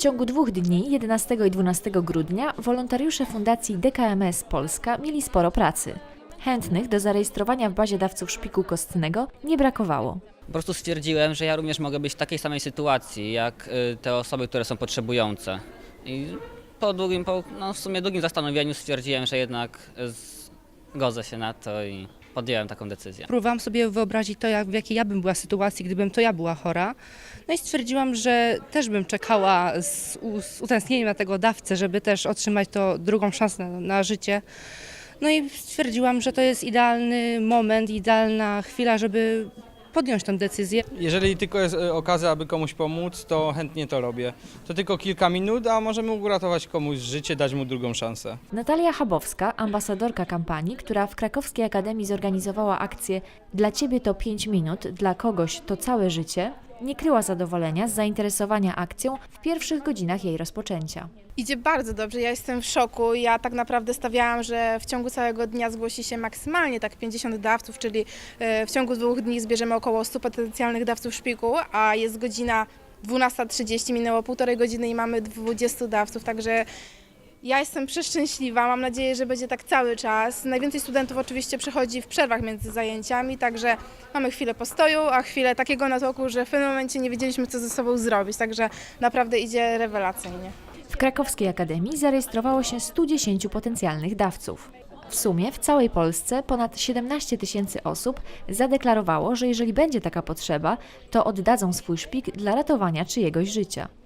ciągu dwóch dni, 11 i 12 grudnia, wolontariusze Fundacji DKMS Polska mieli sporo pracy. Chętnych do zarejestrowania w bazie dawców szpiku kostnego nie brakowało. Po prostu stwierdziłem, że ja również mogę być w takiej samej sytuacji, jak y, te osoby, które są potrzebujące. I po długim, po, no w sumie długim zastanowieniu stwierdziłem, że jednak y, zgodzę się na to i podjąłem taką decyzję. Próbowałam sobie wyobrazić to, jak, w jakiej ja bym była sytuacji, gdybym to ja była chora. No i stwierdziłam, że też bym czekała z, z utęsknieniem na tego dawcę, żeby też otrzymać to drugą szansę na, na życie. No i stwierdziłam, że to jest idealny moment, idealna chwila, żeby podjąć tę decyzję. Jeżeli tylko jest e, okazja, aby komuś pomóc, to chętnie to robię. To tylko kilka minut, a możemy uratować komuś życie, dać mu drugą szansę. Natalia Chabowska, ambasadorka kampanii, która w Krakowskiej Akademii zorganizowała akcję Dla Ciebie to 5 minut, dla kogoś to całe życie, nie kryła zadowolenia z zainteresowania akcją w pierwszych godzinach jej rozpoczęcia. Idzie bardzo dobrze, ja jestem w szoku. Ja tak naprawdę stawiałam, że w ciągu całego dnia zgłosi się maksymalnie tak 50 dawców, czyli e, w ciągu dwóch dni zbierzemy około 100 potencjalnych dawców szpiku, a jest godzina 12.30, minęło półtorej godziny i mamy 20 dawców, także ja jestem przeszczęśliwa, mam nadzieję, że będzie tak cały czas. Najwięcej studentów oczywiście przychodzi w przerwach między zajęciami, także mamy chwilę postoju, a chwilę takiego natłoku, że w pewnym momencie nie wiedzieliśmy, co ze sobą zrobić, także naprawdę idzie rewelacyjnie. W Krakowskiej Akademii zarejestrowało się 110 potencjalnych dawców. W sumie w całej Polsce ponad 17 tysięcy osób zadeklarowało, że jeżeli będzie taka potrzeba, to oddadzą swój szpik dla ratowania czyjegoś życia.